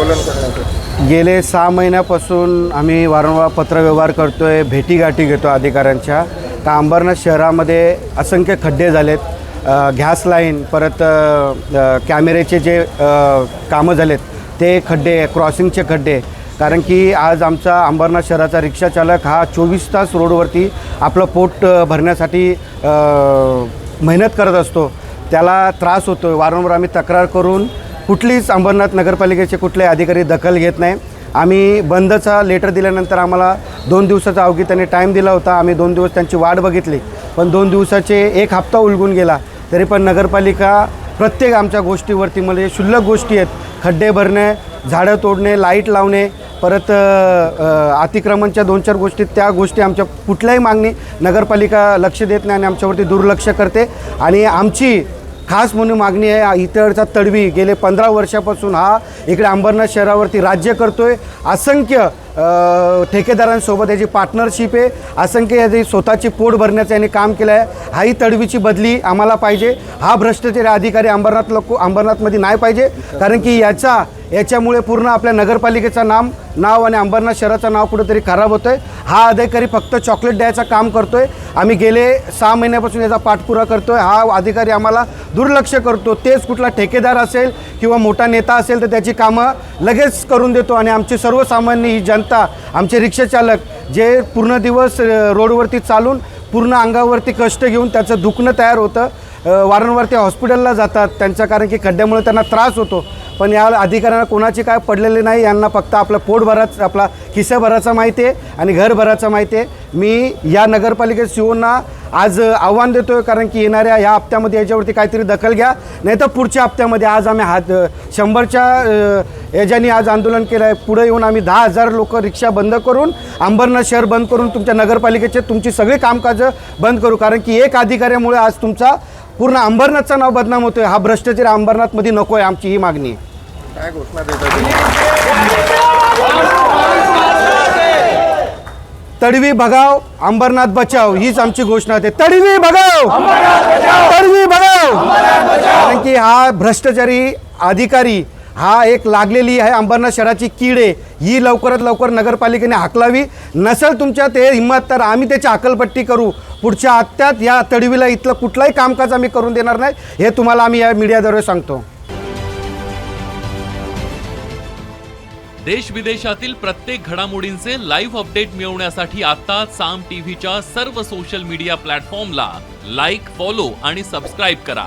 आंदोलन करण्याचं गेले सहा महिन्यापासून आम्ही वारंवार पत्रव्यवहार करतो आहे भेटीगाठी घेतो अधिकाऱ्यांच्या. का अंबरनाथ शहरामध्ये असंख्य खड्डे झालेत. गॅस लाईन परत कॅमेऱ्याचे जे कामं झालेत ते खड्डे क्रॉसिंगचे खड्डे. कारण की आज आमचा अंबरनाथ शहराचा रिक्षाचालक हा चोवीस तास रोडवरती आपलं पोट भरण्यासाठी मेहनत करत असतो. त्याला त्रास होतो वारंवार आम्ही तक्रार करून कुठलीच अंबरनाथ नगरपालिकेचे कुठले अधिकारी दखल घेत नाही. आम्ही बंदचा लेटर दिल्यानंतर आम्हाला दोन दिवसाचा अवघी त्यांनी टाईम दिला होता. आम्ही दोन दिवस त्यांची वाट बघितली. पण दोन दिवसाचे एक हप्ता उलगून गेला. तरी पण नगरपालिका प्रत्येक आमच्या गोष्टीवरती म्हणजे क्षुल्लक गोष्टी आहेत. खड्डे भरणे झाडं तोडणे लाइट लावणे परत अतिक्रमणच्या दोन चार गोष्टी त्या गोष्टी आमच्या कुठल्याही मागणी नगरपालिका लक्ष देत नाही आणि आमच्यावरती दुर्लक्ष करते. आणि आमची खास म्हणून मागणी आहे इतरचा तडवी गेले पंधरा वर्षापासून हा इकडे अंबरनाथ शहरावरती राज्य करतो आहे असंख्य ठेकेदारांसोबत याची पार्टनरशिप आहे. असंख्य याची स्वतःची पोट भरण्याचं यांनी काम केलं आहे हाही तडवीची बदली आम्हाला पाहिजे. हा भ्रष्टाचारी अधिकारी अंबरनाथ लोक अंबरनाथमध्ये नाही पाहिजे. कारण की याचा याच्यामुळे पूर्ण आपल्या नगरपालिकेचं नाम नाव आणि अंबरनाथ शहराचं नाव कुठेतरी खराब होतं आहे हा अधिकारी फक्त चॉकलेट द्यायचं काम करतो आहे आम्ही गेले सहा महिन्यापासून याचा पाठपुरा करतो आहे हा अधिकारी आम्हाला दुर्लक्ष करतो. तेच कुठला ठेकेदार असेल किंवा मोठा नेता असेल तर त्याची कामं लगेच करून देतो आणि आमची सर्वसामान्य ही जनता आमचे रिक्षाचालक जे पूर्ण दिवस रोडवरती चालून पूर्ण अंगावरती कष्ट घेऊन त्याचं दुखणं तयार होतं. वारंवार ते हॉस्पिटलला जातात. त्यांच्या कारण की खड्ड्यामुळे त्यांना त्रास होतो. पण या अधिकाऱ्यांना कोणाची काय पडलेले नाही यांना फक्त आपलं पोट भराच आपला खिस्सा भराचा माहिती आहे आणि घर भराचा माहिती आहे. मी या नगरपालिकेत शिवना आज आव्हान देतो आहे कारण की येणाऱ्या ह्या हप्त्यामध्ये याच्यावरती काहीतरी दखल घ्या. नाही तर पुढच्या हप्त्यामध्ये आज आम्ही हात शंभरच्या याच्याने याच्यानी आज आंदोलन केलं आहे पुढे येऊन आम्ही दहा हजार लोक रिक्षा बंद करून अंबरनाथ शहर बंद करून तुमच्या नगरपालिकेचे तुमची सगळी कामकाजं बंद करू. कारण की एक अधिकाऱ्यामुळे आज तुमचा पूर्ण अंबरनाथचं नाव बदनाम होतोय. हा भ्रष्टाचार अंबरनाथमध्ये नको आहे आमची ही मागणी आहे. काय घोषणा देता तुम्ही? तडवी भगाव अंबरनाथ बचाव हीच आमची घोषणा होते. तडवी भगाव! तडवी भगाव! कारण की हा भ्रष्टाचारी अधिकारी हा एक लागलेली आहे अंबरनाथ शहराची कीड आहे. ही लवकरात लवकर नगरपालिकेने हाकलावी. नसेल तुमच्या ते हिंमत तर आम्ही त्याची अकलपट्टी करू. पुढच्या आत्यात या तडवीला इथलं कुठलाही कामकाज आम्ही करून देणार नाही हे तुम्हाला आम्ही या मीडियाद्वारे सांगतो. देश विदेशातील प्रत्येक घडामोडींचे लाईव्ह अपडेट मिळवण्यासाठी आता साम टीव्हीच्या सर्व सोशल मीडिया प्लॅटफॉर्मला लाईक फॉलो आणि सबस्क्राईब करा.